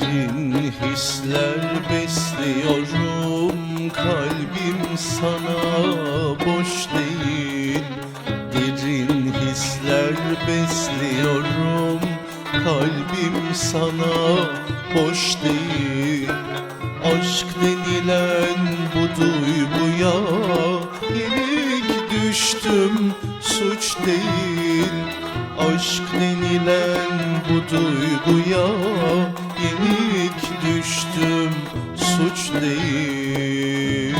Derin hisler besliyorum. Kalbim sana boş değil. Derin hisler besliyorum. Kalbim sana boş değil. Aşk denilen bu duyguya Yenik düştüm. Suç değil. Aşk denilen bu duyguya Yenik düştüm suç değil.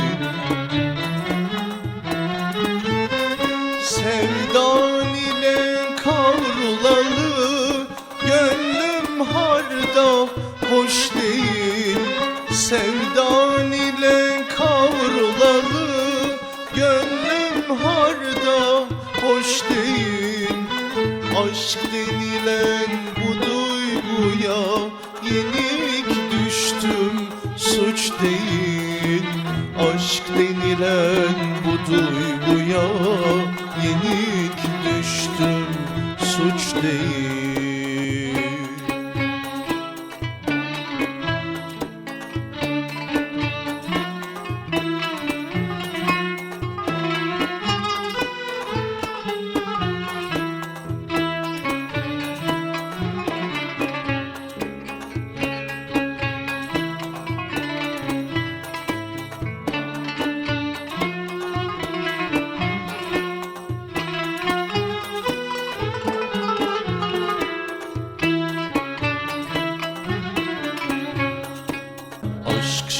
Sevdan ile kavrulalı Gönlüm harda hoş değil. Sevdan ile kavrulalı Gönlüm harda hoş değil. Aşk denilen bu duyguya Yenik düştüm suç değil Aşk denilen bu duyguya. Yenik düştüm suç değil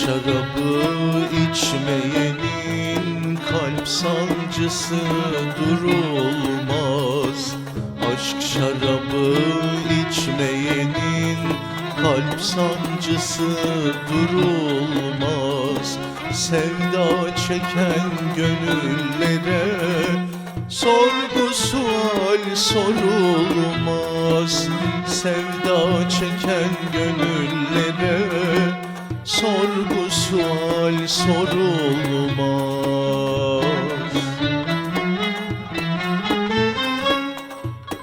şarabı içmeyenin kalp sancısı durulmaz. Aşk şarabı içmeyenin kalp sancısı durulmaz. Sevda çeken gönüllere sorgu sual sorulmaz. Sevda çeken gönüllere sorgu sual sorulmaz.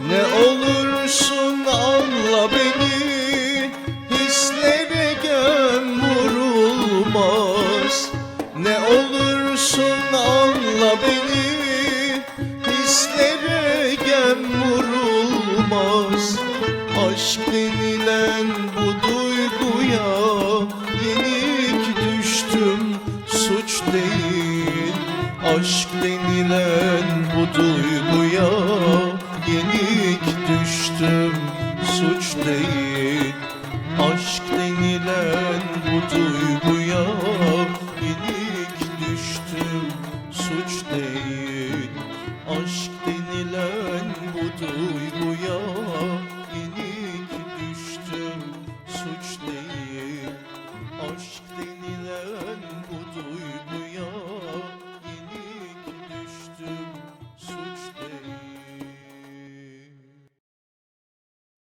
Ne olursun anla beni Hislere gem vurulmaz. Ne olursun anla beni Hislere gem vurulmaz. Aşk denilen bu Aşk denilen bu duyguya Yenik düştüm suç değil. Aşk denilen bu duyguya Yenik düştüm suç değil. Aşk denilen bu duyguya